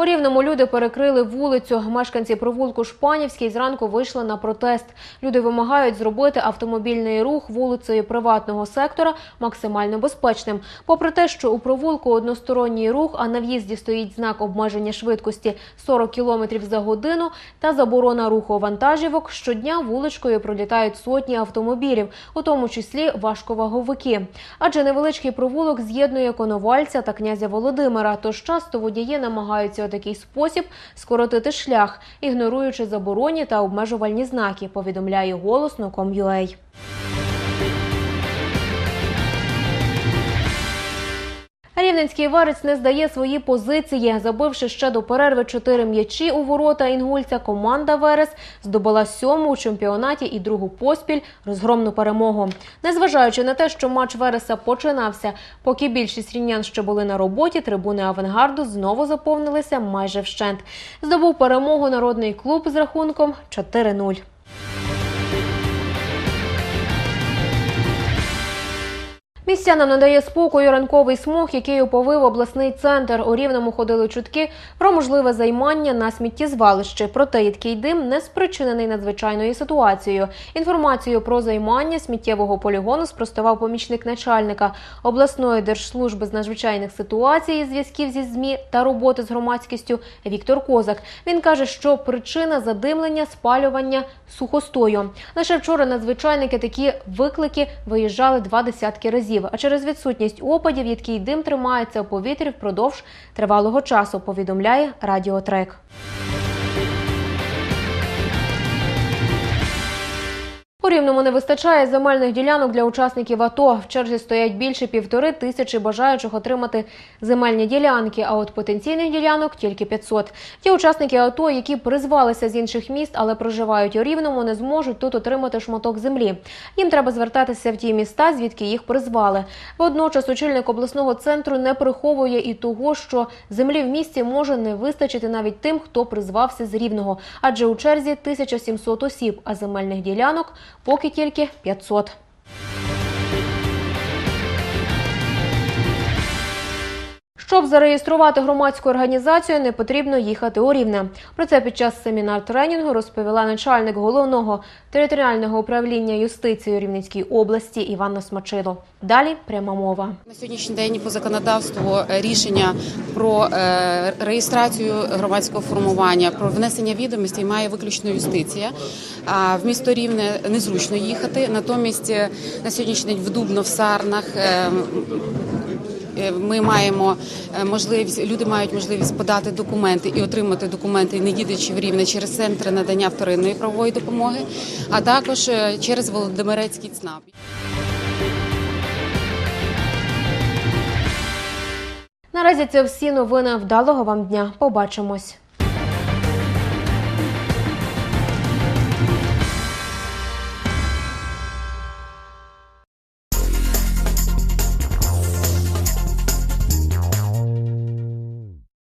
У Рівному люди перекрили вулицю. Мешканці провулку Шпанівський зранку вийшли на протест. Люди вимагають зробити автомобільний рух вулицею приватного сектора максимально безпечним. Попри те, що у провулку односторонній рух, а на в'їзді стоїть знак обмеження швидкості 40 км за годину та заборона руху вантажівок, щодня вуличкою пролітають сотні автомобілів, у тому числі важковаговики. Адже невеличкий провулок з'єднує Коновальця та князя Володимира. Тож часто водії намагаються такий спосіб скоротити шлях, ігноруючи забороні та обмежувальні знаки. Повідомляє голосно Рівненський варець не здає свої позиції. Забивши ще до перерви чотири м'ячі у ворота інгульця, команда Верес здобула сьому у чемпіонаті і другу поспіль розгромну перемогу. Незважаючи на те, що матч Вереса починався, поки більшість рівнян ще були на роботі, трибуни авангарду знову заповнилися майже вщент. Здобув перемогу народний клуб з рахунком 4-0. Містянам надає спокою ранковий смог, який оповив обласний центр. У рівному ходили чутки про можливе займання на сміттєзвалищі. Проте їдкий дим не спричинений надзвичайною ситуацією. Інформацію про займання сміттєвого полігону спростував помічник начальника обласної держслужби з надзвичайних ситуацій, зв'язків зі змі та роботи з громадськістю Віктор Козак. Він каже, що причина задимлення спалювання сухостою. Лише вчора надзвичайники такі виклики виїжджали два десятки разів. А через відсутність опадів їдкий дим тримається у повітрі впродовж тривалого часу. Повідомляє Радіотрек. Рівному не вистачає земельних ділянок для учасників АТО. В черзі стоять більше півтори тисячі бажаючих отримати земельні ділянки, а от потенційних ділянок тільки 500. Ті учасники АТО, які призвалися з інших міст, але проживають у Рівному, не зможуть тут отримати шматок землі. Їм треба звертатися в ті міста, звідки їх призвали. Водночас очільник обласного центру не приховує і того, що землі в місті може не вистачити навіть тим, хто призвався з Рівного, адже у черзі 1700 осіб, а земельних ділянок поки тільки 500. Щоб зареєструвати громадську організацію, не потрібно їхати у Рівне. Про це під час семінар-тренінгу розповіла начальник головного територіального управління юстиції у Рівненській області Іванна Смачило. Далі пряма мова. На сьогоднішній день по законодавству е, рішення про е, реєстрацію громадського формування, про внесення відомостей має виключно юстиція. А в місто Рівне незручно їхати. Натомість е, на сьогоднішній день в Дубно, в Сарнах. Е, Ми маємо е, можливість, люди мають можливість подати документи і отримати документи, не їдучи в рівне через центри надання вторинної правової допомоги, а також е, через Володимирецький ЦНАП. Наразі це всі новини. Вдалого вам дня. Побачимось.